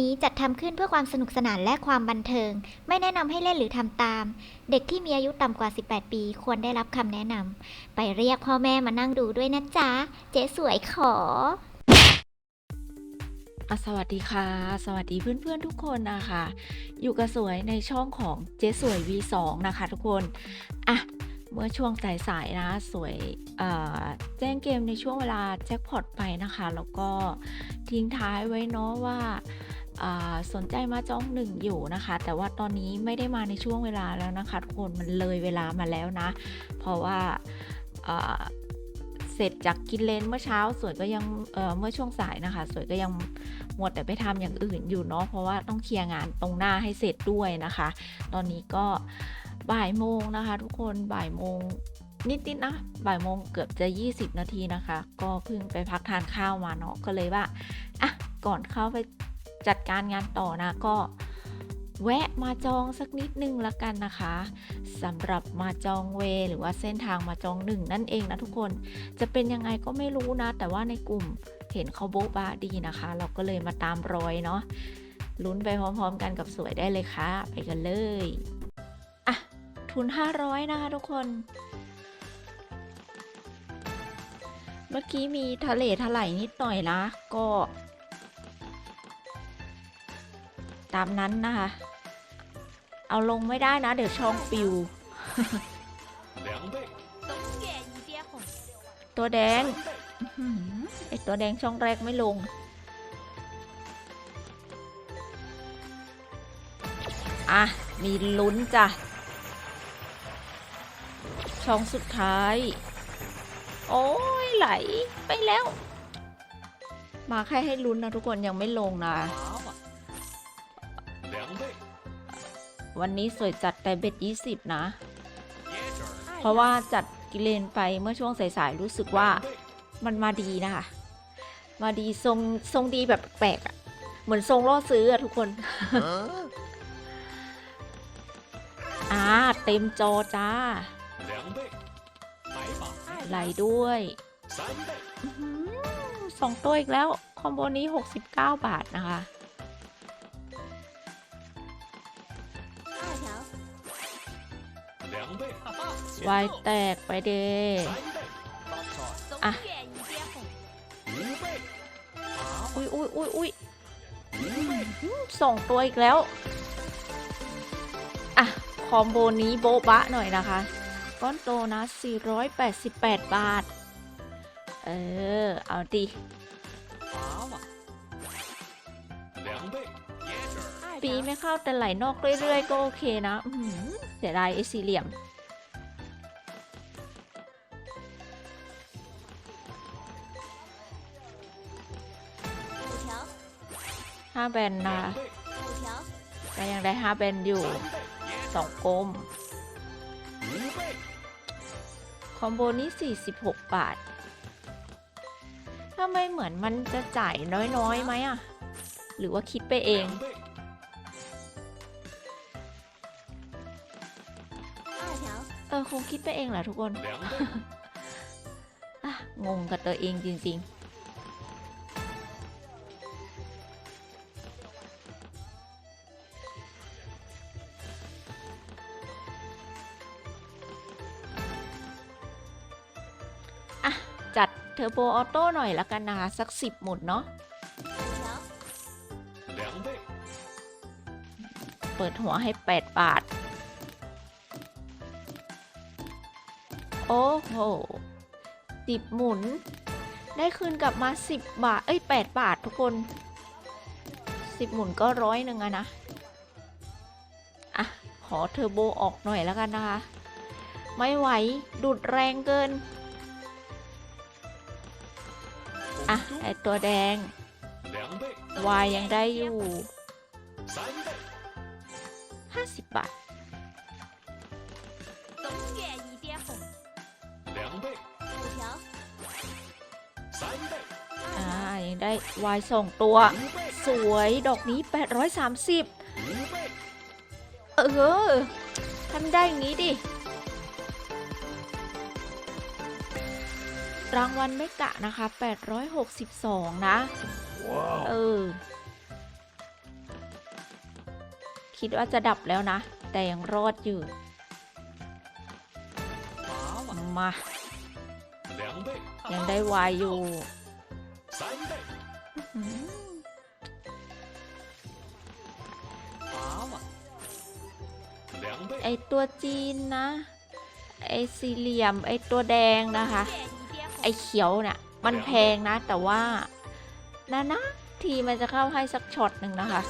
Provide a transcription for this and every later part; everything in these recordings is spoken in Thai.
นี้จัดทำขึ้นเพื่อความสนุกสนานและความบันเทิง ไม่แนะนำให้เล่นหรือทำตาม เด็กที่มีอายุต่ำกว่า 18 ปี ควรได้รับคำแนะนำไปเรียกพ่อแม่มานั่งดูด้วยนะจ๊ะ เจ๊สวยขออสวัสดีค่ะ สวัสดีเพื่อนๆทุกคนนะคะ อยู่กับสวยในช่องของเจ๊สวย V2 นะคะทุกคน อะ เมื่อช่วงสายๆนะ สวยแจ้งเกมในช่วงเวลาแจ็คพอตไปนะคะ แล้วก็ทิ้งท้ายไว้เนาะว่า สนใจมาจองหนึ่งอยู่นะคะ แต่ว่าตอนนี้ไม่ได้มาในช่วงเวลาแล้วนะคะทุกคนมันเลยเวลามาแล้วนะ เพราะว่าเสร็จจากกินเลนเมื่อเช้าสวยก็ยังเเมื่อช่วงสายนะคะ สวยก็ยังหมดแต่ไปทำอย่างอื่นอยู่เนาะเพราะว่าต้องเคลียร์งานตรงหน้าให้เสร็จด้วยนะคะ ตอนนี้ก็บ่ายโมงนะคะ ทุกคนบ่ายโมงนิดๆนะบ่ายโมงเกือบจะ 20 นาทีนะคะ ก็เพิ่งไปพักทานข้าวมาเนาะก็เลยว่าอะก่อนเข้าไป จัดการงานต่อนะก็แวะมาจองสักนิดนึงละกันนะคะสำหรับมาจองเว หรือว่าเส้นทางมาจองหนึ่งนั่นเองนะทุกคนจะเป็นยังไงก็ไม่รู้นะ แต่ว่าในกลุ่มเห็นเขาโบ๊ะบาดีนะคะ เราก็เลยมาตามรอยเนาะลุ้นไปพร้อมๆกันกับสวยได้เลยค่ะ ไปกันเลยอะทุน 500 นะคะทุกคน เมื่อกี้มีทะเลถลายนิดหน่อยนะ ก็ ตามนั้นนะคะ เอาลงไม่ได้นะ เดี๋ยวช่องปิว ตัวแดงไอตัวแดงช่องแรกไม่ลง อะ มีลุ้นจ้ะ ช่องสุดท้าย โอ้ยไหลไปแล้ว มาแค่ให้ลุ้นนะทุกคนยังไม่ลงนะ วันนี้สวยจัดแต่เบ็ด20 นะ เพราะว่าจัดกิเลนไปเมื่อช่วงสายๆรู้สึกว่ามันมาดีนะคะ มาดีทรงทรงดีแบบแปลกอะเหมือนทรงล่อซื้ออะทุกคนอ่าเต็มจอจ้าไหลด้วยสองตัวอีกแล้ว คอมโบนี้ 69 บาทนะคะ วายแตกไปเดอะอุ้ยอุ้ยอุ้ยอุ้ยสองตัวอีกแล้ว อะ คอมโบนี้โบบะหน่อยนะคะ ก้อนโตนะ 488 บาท เออ เอาดิปีไม่เข้าแต่ไหลนอกเรื่อยๆ ก็โอเคนะเสียดายไอ้สี่เหลี่ยม ห้าแบนนะก็ยังได้ห้าแบนอยู่สองกลมคอมโบนี้ 46 บาททำไมเหมือนมันจะจ่ายน้อยๆไหมอะหรือว่าคิดไปเองเออคงคิดไปเองแหละทุกคน งงกับตัวเองจริง ๆ เทอร์โบออโต้หน่อยละกันนะคะสักสิบหมุนเนาะเปิดหัวให้ 8 บาท โอ้โหสิบหมุน ได้คืนกลับมา 10 บาท เอ้ย 8 บาททุกคน 10 หมุนก็ร้อยหนึ่งอะนะ อะ ขอเทอร์โบออกหน่อยแล้วกันนะคะ ไม่ไหว ดุดแรงเกิน อะ ไอตัวแดง วายยังได้อยู่ห้าสิบบาทอ่ายังได้วายสองตัว สวยดอกนี้ 830 เออทำได้อย่างนี้ดิ รางวัลไม่กะนะคะ 862 นะ wow. เออ คิดว่าจะดับแล้วนะ แต่ยังรอดอยู่ มา ยังได้วายอยู่ ไอตัวจีนนะ ไอสี่เหลี่ยม ไอตัวแดงนะคะ ไอเขียวเนี่ยมันแพงนะ แต่ว่านานะทีมันจะเข้าให้สักช็อตหนึ่งนะคะ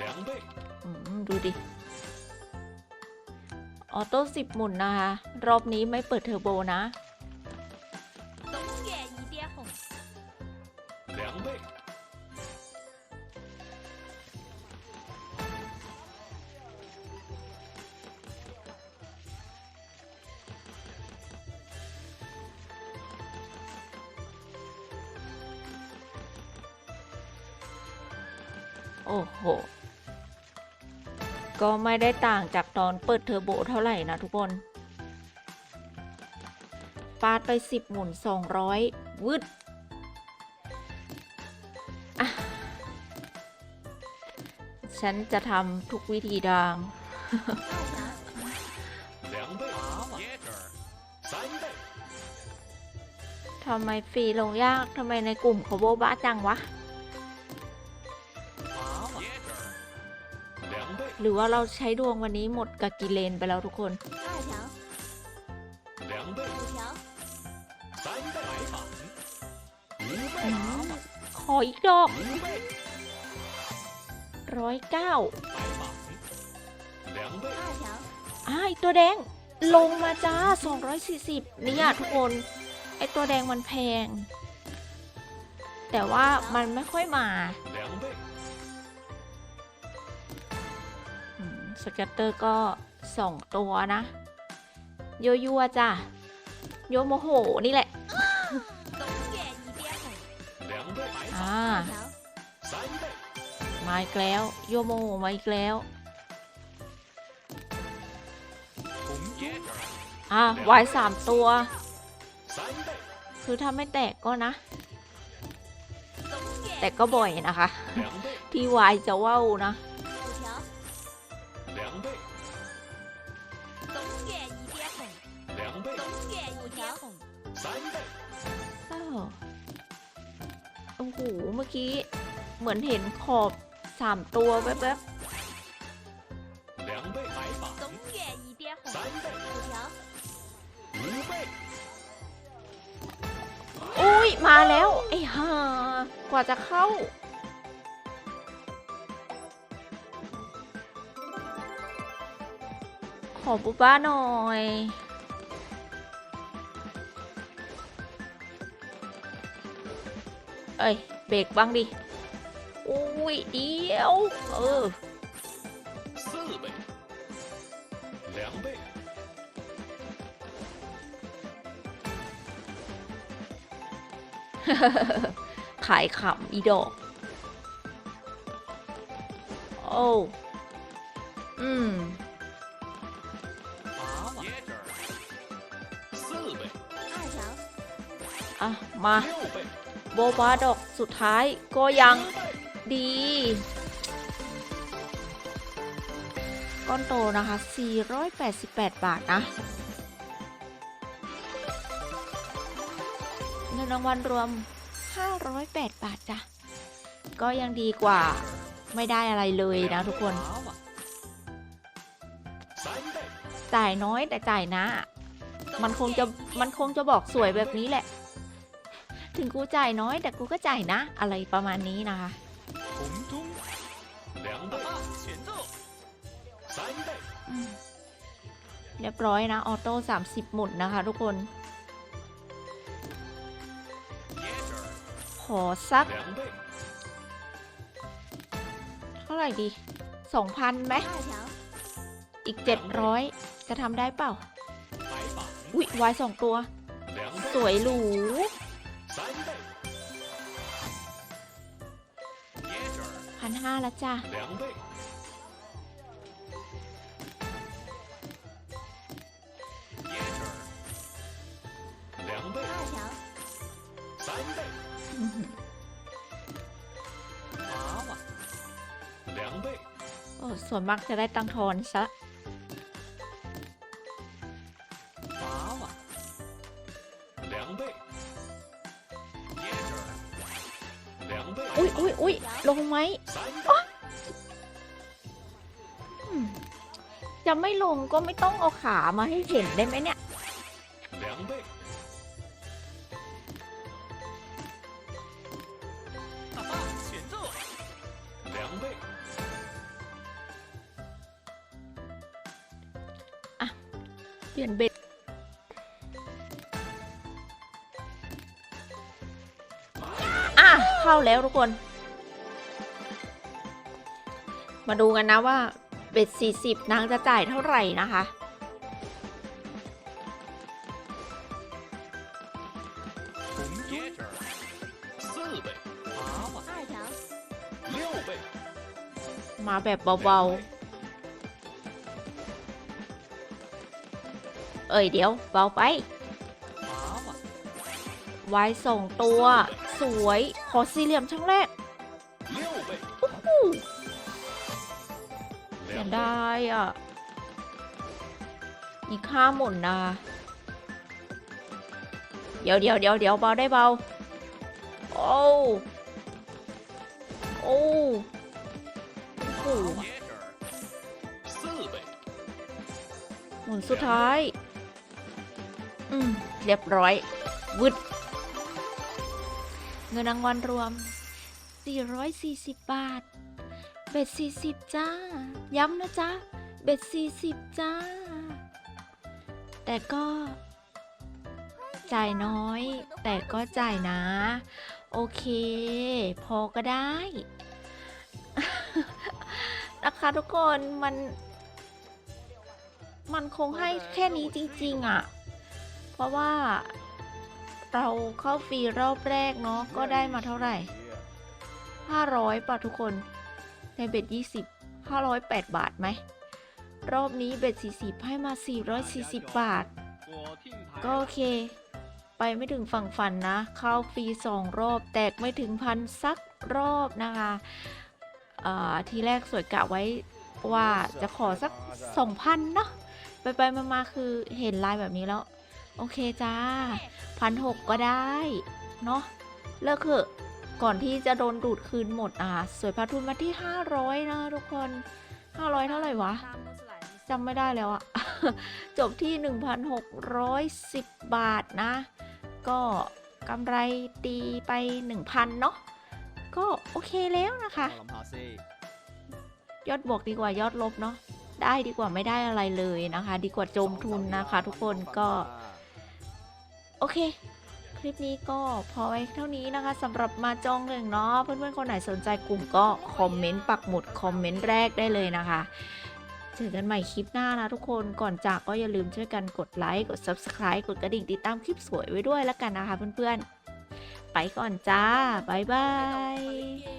两倍，อืมดูดิ ออโต้สิบหมุนนะคะ รอบนี้ไม่เปิดเทอร์โบนะ โอ้โห ก็ไม่ได้ต่างจากตอนเปิดเทอร์โบเท่าไหร่นะทุกคน ปาดไป 10 หมุน 200 วืดฉันจะทำทุกวิธีดาง ทำไมฟรีลงยาก ทำไมในกลุ่มเขาโบบ้าจังวะ หรือว่าเราใช้ดวงวันนี้หมดกับกิเลนไปแล้วทุกคนขออีกดอกร้อยเก้าอ้ายตัวแดงลงมาจ้า 240 เนี่ยทุกคน ไอตัวแดงมันแพง แต่ว่ามันไม่ค่อยมา สเก็ตเตอร์ก็สองตัวนะยัวยั่วจ้ะโยโมโหนี่แหละอ่ามาอีกแล้วโยโมโมาอีกแล้วอ่าวายสามตัว คือถ้าไม่แตกก็นะ แต่ก็บ่อยนะคะ ที่วายจะว่าวนะ เหมือนเห็นขอบสามตัวแวบ 两倍，白板，三倍，五倍， ๆอุ้ย มาแล้ว ไอ้ห่ากว่าจะเข้า ขอบุบ้าหน่อย เอ้ย เบรกบ้างดิ วิเดียว เออขายขำอีดอก โอ้ อืมอะ มา โบบาดอกสุดท้ายก็ยัง ดี ก้อนโตนะคะ 488 บาทนะเงินรางวัลรวม 508 บาทจ้ะ ก็ยังดีกว่าไม่ได้อะไรเลยนะทุกคน จ่ายน้อยแต่จ่ายนะ มันคงจะมันคงจะบอกสวยแบบนี้แหละ ถึงกูจ่ายน้อยแต่กูก็จ่ายนะ อะไรประมาณนี้นะคะ 红中，两倍，前奏，三倍， อืมเรียบร้อยนะ ออโต้ 30 หมุนนะคะทุกคน 接着， ขอสัก 两倍， เท่าไหร่ดี 2,000ไหมอีก 700 จะทำได้เปล่า 白板， อุ๊ยวายสองตัว 两 ส 倍， วยหรู 1,500แล้วจ้ะโอ้ส่วนมากจะได้ตังทอนซะ两倍。 อุ้ยอุ้ยอุ้ยลงไหมจะไม่ลงก็ไม่ต้องเอาขามาให้เห็นได้ไหมเนี่ยเปลี่ยนเบ็ด เข้าแล้วทุกคน มาดูกันนะว่าเบ็ดสี่สิบนางจะจ่ายเท่าไหร่นะคะมาแบบเบาๆ เอ้ยเดี๋ยว เบาไป ไว้ส่งตัว สวย ขอสี่เหลี่ยมช่างแรกเสียได้อะ อีกข้าหมดนะ เดี๋ยวเดี๋ยวเดี๋ยวเดี๋ยวเบาได้เบา โอ้โอ้โหหมุนสุดท้าย อืม เรียบร้อยวึด งินรางวัลรวม 440 บาท เบ็ด 40 จ้า ย้ำนะจ๊ะ เบ็ด 40 จ้า แต่ก็ จ่ายน้อย แต่ก็จ่ายนะ โอเค พอก็ได้ นะคะทุกคนมัน มันคงให้แค่นี้จริง ๆอะ เพราะว่า เราเข้าฟรีรอบแรกเนาะก็ได้มาเท่าไหร่ 500ป่ะทุกคน ในเบ็ด20 508 บาทไหม รอบนี้เบ็ด40 ให้มา 440 บาท ก็โอเค ไปไม่ถึงฝั่งฝันนะ เข้าฟรีสองรอบ แตกไม่ถึงพันสักรอบนะคะอ่าทีแรกสวยกะไว้ว่าจะขอสัก 2,000 เนาะไปไปมามาคือเห็นลายแบบนี้แล้ว โอเคจ้าพันหกก็ได้ เนาะเลิกเถอะก่อนที่จะโดนดูดคืนหมดอะสวยพาทุนมาที่ห้าร้อยนะทุกคนห้าร้อยเท่าไหร่วะจำไม่ได้แล้วอะจบที่หนึ่งพันหกร้อยสิบบาทนะ ก็กำไรตีไปหนึ่งพันเนาะก็โอเคแล้วนะคะ ยอดบวกดีกว่ายอดลบเนาะได้ดีกว่าไม่ได้อะไรเลยนะคะ ดีกว่าจมทุนนะคะ ทุกคนก็ โอเค คลิปนี้ก็พอไว้เท่านี้นะคะสำหรับมาจองหนึ่งเนาะเพื่อนๆคนไหนสนใจกลุ่มก็คอมเมนต์ปักหมุดคอมเมนต์แรกได้เลยนะคะเจอกันใหม่คลิปหน้านะทุกคนก่อนจากก็อย่าลืมช่วยกันกดไลค์กด Subscribe กดกระดิ่งติดตามคลิปสวยไว้ด้วยแล้วกันนะคะเพื่อนๆ ไปก่อนจ้า บ๊ายบาย